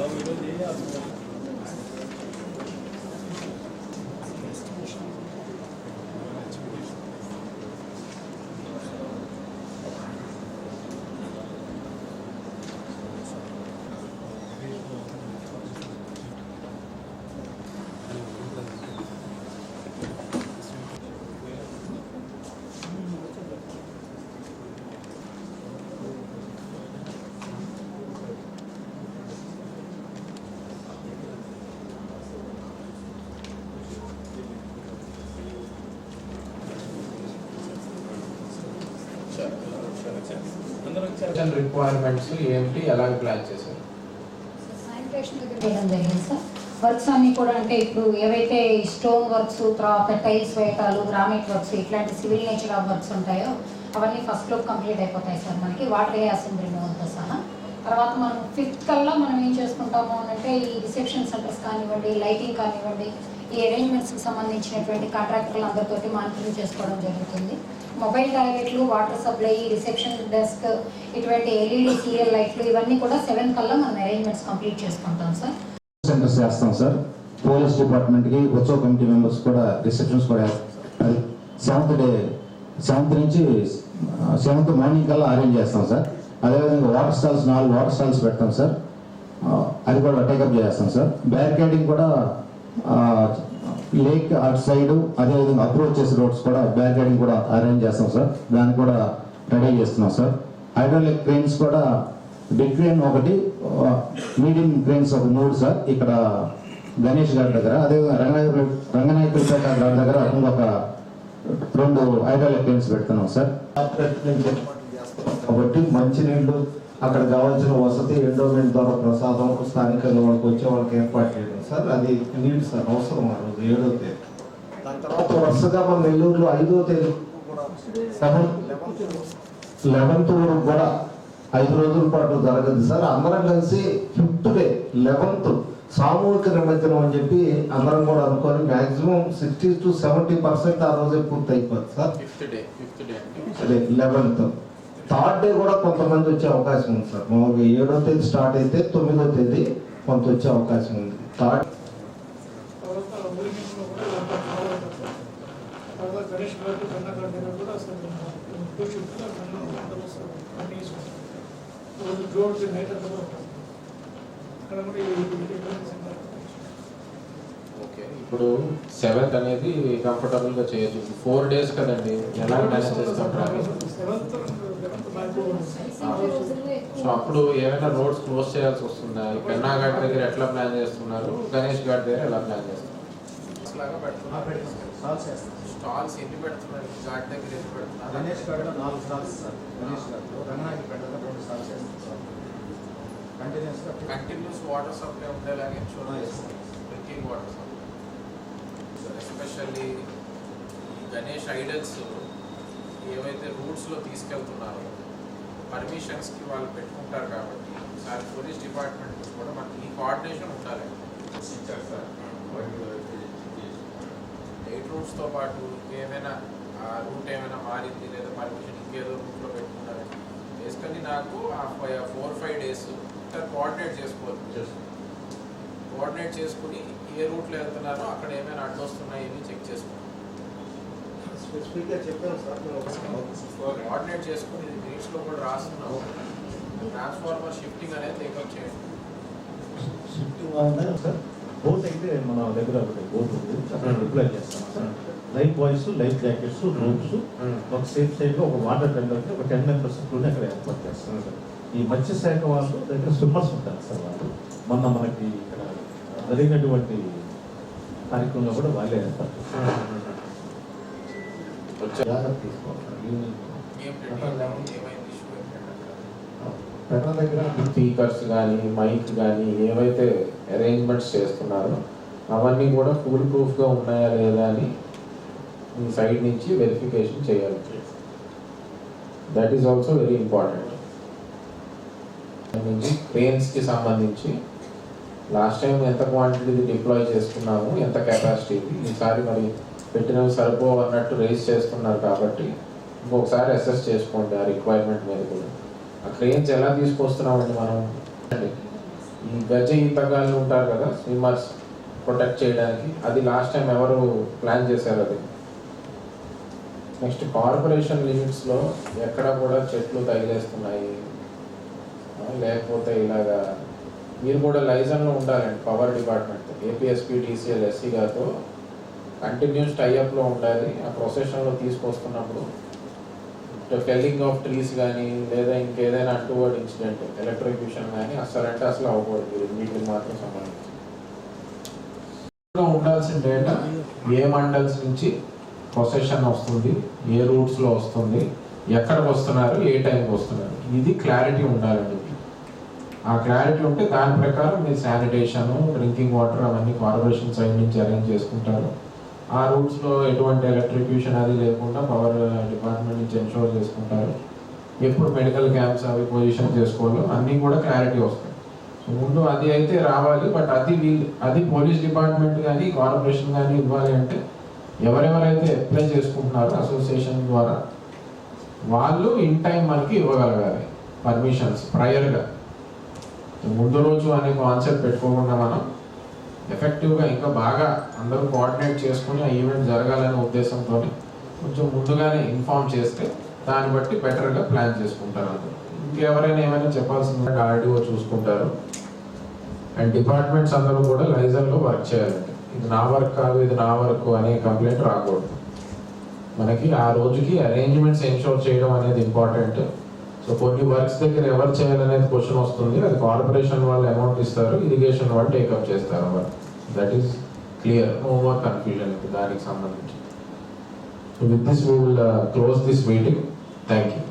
小米的零下四十 requirements ఏంటి? ఎలాగ plan చేశారు? వేయడం జరిగింది సార్ వర్క్స్ అన్ని కూడా అంటే ఇప్పుడు ఏవైతే స్టోన్ వర్క్స్ తర్వాత టైల్స్ వేయటాలు గ్రానైట్ వర్క్స్ ఇట్లాంటి సివిల్ నేచర్ ఆఫ్ వర్క్స్ ఉంటాయో అవన్నీ ఫస్ట్లో కంప్లీట్ అయిపోతాయి సార్ మనకి. వాటర్ ఏ అసెంబ్లీ రిమూవల్తో సహా. తర్వాత మనం ఫిఫ్త్ కల్లా మనం ఏం చేసుకుంటాము అని అంటే ఈ రిసెప్షన్ సెంటర్స్ కానివ్వండి లైటింగ్ కానివ్వండి ఈ అరేంజ్మెంట్స్కి సంబంధించినటువంటి కాంట్రాక్టర్లు అందరితోటి మానిటరింగ్ చేసుకోవడం జరుగుతుంది. మొబైల్ టాయిలెట్లు వాటర్ సప్లై రిసెప్షన్ డెస్క్ ఇటువంటి ఎల్ఈడి సీరియల్ లైట్లు ఇవన్నీ కూడా సెవెన్ కల్లా మనం అరేంజ్మెంట్స్ కంప్లీట్ చేసుకుంటాం సార్. సెంటర్స్ చేస్తాం సార్. పోలీస్ డిపార్ట్మెంట్కి ఉత్సవ కమిటీ మెంబర్స్ కూడా రిసెప్షన్స్ కూడా అది సెవెంత్ డే సెవెంత్ నుంచి సెవెంత్ మార్నింగ్ కల్లా అరేంజ్ చేస్తాం సార్. అదేవిధంగా వాటర్ స్టాల్స్ నాలుగు వాటర్ స్టాల్స్ పెడతాం సార్. అది కూడా టేకప్ చేస్తాం సార్. బ్యారికేడింగ్ కూడా లేక్ అటు సైడ్ అదేవిధంగా అప్రోచ్ చేసే రోడ్స్ కూడా బ్యారికేడింగ్ కూడా అరేంజ్ చేస్తాం సార్ దాన్ని కూడా రెడీ చేస్తున్నాం సార్ హైడ్రాలిక్ క్రెయిన్స్ కూడా బిగ్ క్రెయిన్ ఒకటి మీడియం క్రెయిన్స్ ఒక మూడు సార్ ఇక్కడ గణేష్ గారి దగ్గర అదేవిధంగా రంగనాయకుల రంగనాయకులపేట గారి దగ్గర ఇంకొక రెండు హైడ్రాలిక్ క్రెయిన్స్ పెడుతున్నాం సార్ కాబట్టి మంచినీళ్ళు అక్కడ కావాల్సిన వసతి ఎండోమెంట్ ద్వారా ప్రసాదం స్థానికంగా వాళ్ళకి వచ్చే వాళ్ళకి ఏర్పాటు చేయడం. సార్ అది నీళ్ళు సార్ అవసరం ఆ రోజు ఏడో తేదీ. దాని తర్వాత వరుసగా మన నెల్లూరులో ఐదో తేదీ సెవెన్ లెవెన్త్ వరకు కూడా ఐదు రోజుల పాటు జరగదు సార్. అందరం కలిసి ఫిఫ్త్ డే లెవెన్త్ సామూహిక నిమజ్జనం అని చెప్పి అందరం కూడా అనుకొని maximum sixty to seventy percent ఆ రోజే పూర్తి అయిపోతుంది సార్ అదే లెవెన్త్. థర్డ్ డే కూడా కొంతమంది వచ్చే అవకాశం ఉంది సార్. మామూలుగా ఏడో తేదీ స్టార్ట్ అయితే తొమ్మిదో తేదీ కొంత వచ్చే అవకాశం ఉంది. థర్డ్ తర్వాత ఊరికింట్లో కూడా ఇదంతా follow అవుతుంది సార్. తర్వాత గణేష్ గారు కన్నగారి దగ్గర కూడా అసలు టూ షిఫ్ట్గా కన్నా అందరూ వస్తారు అన్ని తీసుకుంటారు రోజు జోడ్స్ నైట్ అంతా కూడా ఉంటారు అక్కడ కూడా ఈ ఈ సెంటర్ ఓకే ఇప్పుడు సెవెంత్ అనేది కంఫర్టబుల్గా చేయొచ్చు ఫోర్ డేస్ కదండి ఎలా మేనేజ్ చేస్తాం సో అప్పుడు ఏమైనా రోడ్స్ క్లోజ్ చేయాల్సి వస్తుందా? పెన్నా ఘాట్ దగ్గర ఎట్లా ప్లాన్ చేస్తున్నారు? గణేష్ ఘాట్ దగ్గర ఎలా ప్లాన్ చేస్తున్నారు? స్టాల్స్ ఎన్ని పెడుతున్నారు? ఘాట్ దగ్గర ఎన్ని పెడుతున్నారు? గణేష్ గడ్డలో నాలుగు స్టాల్స్ సార్. గణేష్ గడ్డలో రంగనాయకపేటలో రెండు స్టాల్స్ చేస్తాం సార్ కంటిన్యూస్గా కంటిన్యూస్ వాటర్ సప్లై ఉండేలాగే చూడాలి drinking water supply especially Ganesh idols ఏవైతే రూట్స్లో తీసుకెళ్తున్నారో పర్మిషన్స్కి వాళ్ళు పెట్టుకుంటారు కాబట్టి సార్ పోలీస్ డిపార్ట్మెంట్ కూడా మనకి ఈ కోఆర్డినేషన్ ఉండాలి. ఎయిట్ రూట్స్తో పాటు ఇంకేమైనా ఆ రూట్ ఏమైనా మారింది లేదా పర్మిషన్ ఇంకేదో రూట్లో పెట్టుకున్నారు బేసికల్లీ నాకు ఆ ఫోర్ ఫైవ్ డేస్ కోఆర్డినేట్ చేసుకోవచ్చు కోఆర్డినేట్ చేసుకుని ఏ రూట్లో వెళ్తున్నారో అక్కడ ఏమైనా అడ్డొస్తున్నాయి అని చెక్ చేసుకుంటాం స్పెసిఫిక్గా చెప్పాను సార్. కోఆర్డినేట్ చేసుకుని గ్రీడ్స్లో కూడా రాస్తున్నాం ట్రాన్స్ఫార్మర్ షిఫ్టింగ్ అనేది టేకప్ చేయండి. Shifting sir. బోట్ అయితే మన దగ్గర ఒకటి బోట్ ఉంది. అక్కడ రిప్లై చేస్తాం. Sir life buoys life jackets rooms ఒక సేఫ్ సైడ్లో ఒక వాటర్ టెండర్ ఒక టెన్ మెంబర్స్లోనే అక్కడ ఏర్పాటు చేస్తాం సార్ ఈ మత్స్య శాఖ వాళ్ళు దగ్గర స్విమ్మర్స్ ఉంటారు సార్ వాళ్ళు. మొన్న మనకి ఇక్కడ జరిగినటువంటి కార్యక్రమంలో కూడా వాళ్ళే ఏర్పాటు దగ్గర స్పీకర్స్ కానీ మైక్ కానీ ఏవైతే అరేంజ్మెంట్స్ చేస్తున్నారో అవన్నీ కూడా ఫుల్ ప్రూఫ్గా ఉన్నాయా లేదా అని మీ సైడ్ నుంచి వెరిఫికేషన్ చేయాలి. That is also very important నుంచి క్రేన్స్కి సంబంధించి లాస్ట్ టైం ఎంత క్వాంటిటీ డిప్లాయ్ చేసుకున్నాము ఎంత కెపాసిటీ ఈసారి మరి పెట్టినవి సరిపో అన్నట్టు రేస్ చేస్తున్నారు కాబట్టి ఇంకొకసారి అసెస్ చేసుకోండి ఆ రిక్వైర్మెంట్ మీద కూడా. ఆ క్రెయిన్స్ ఎలా తీసుకొస్తున్నామండి మనం? ఈ గజ ఈతగాళ్ళు ఉంటారు కదా స్విమ్మర్స్ ప్రొటెక్ట్ చేయడానికి అది లాస్ట్ టైం ఎవరు ప్లాన్ చేశారు అది? నెక్స్ట్ కార్పొరేషన్ లిమిట్స్లో ఎక్కడ కూడా చెట్లు తగిలేస్తున్నాయి. లేకపోతే ఇలాగా మీరు కూడా లైజన్లో ఉండాలండి power department. APSP DCL SC గారితో కంటిన్యూస్ టైఅప్లో ఉండాలి. ఆ ప్రొసెషన్లో తీసుకొస్తున్నప్పుడు ఫెల్లింగ్ ఆఫ్ ట్రీస్ కానీ లేదా ఇంకేదైనా అంటువర్డ్ ఇన్సిడెంట్ ఎలక్ట్రిక్యూషన్ కానీ అసలు అంటే అసలు అవ్వకూడదు. ఈ మాత్రం సంబంధించి. ఉండాల్సిన డేటా ఏ మండల్స్ నుంచి ప్రొసెషన్ వస్తుంది ఏ రూట్స్లో వస్తుంది ఎక్కడికి వస్తున్నారు ఏ టైంకి వస్తున్నారు. ఇది క్లారిటీ ఉండాలండి. ఆ క్లారిటీ ఉంటే దాని ప్రకారం మీరు శానిటేషన్ డ్రింకింగ్ వాటర్ అవన్నీ కార్పొరేషన్ సైడ్ నుంచి అరేంజ్ చేసుకుంటారు. ఆ రూట్స్లో ఎటువంటి ఎలక్ట్రిక్యూషన్ అది లేకుండా పవర్ డిపార్ట్మెంట్ నుంచి ఎన్షోర్ చేసుకుంటారు. ఎప్పుడు మెడికల్ క్యాంప్స్ అవి పొజిషన్ చేసుకోవాలో అన్నీ కూడా క్లారిటీ వస్తాయి. సో ముందు అది అయితే రావాలి బట్ అది వీళ్ళు అది పోలీస్ డిపార్ట్మెంట్ కానీ కార్పొరేషన్ కానీ ఇవ్వాలి అంటే ఎవరెవరైతే అప్లై చేసుకుంటున్నారో అసోసియేషన్ ద్వారా వాళ్ళు ఇన్ టైం మనకి ఇవ్వగలగాలి. పర్మిషన్స్ ప్రయర్గా ముందు రోజు అనే కాన్సెప్ట్ పెట్టుకోకుండా మనం ఎఫెక్టివ్గా ఇంకా బాగా అందరూ కోఆర్డినేట్ చేసుకుని ఆ ఈవెంట్ జరగాలనే ఉద్దేశంతో కొంచెం ముందుగానే ఇన్ఫార్మ్ చేస్తే దాన్ని బట్టి బెటర్గా ప్లాన్ చేసుకుంటారు అందరూ. ఇంకెవరైనా ఏమైనా చెప్పాల్సింది ఆర్డీఓ చూసుకుంటారు. అండ్ డిపార్ట్మెంట్స్ అందరూ కూడా లైజర్లో వర్క్ చేయాలండి. ఇది నా వర్క్ కాదు ఇది నా వర్క్ అనే కంప్లైంట్ రాకూడదు. మనకి ఆ రోజుకి అరేంజ్మెంట్స్ ఎన్షోర్ చేయడం అనేది ఇంపార్టెంట్ సో కొన్ని వర్క్స్ దగ్గర ఎవరు చేయాలనేది క్వశ్చన్ వస్తుంది. అది కార్పొరేషన్ వాళ్ళు అమౌంట్ ఇస్తారు ఇరిగేషన్ వాళ్ళు టేకప్ చేస్తారు work that is clear no more confusion దానికి సంబంధించి. With this we will close this meeting thank you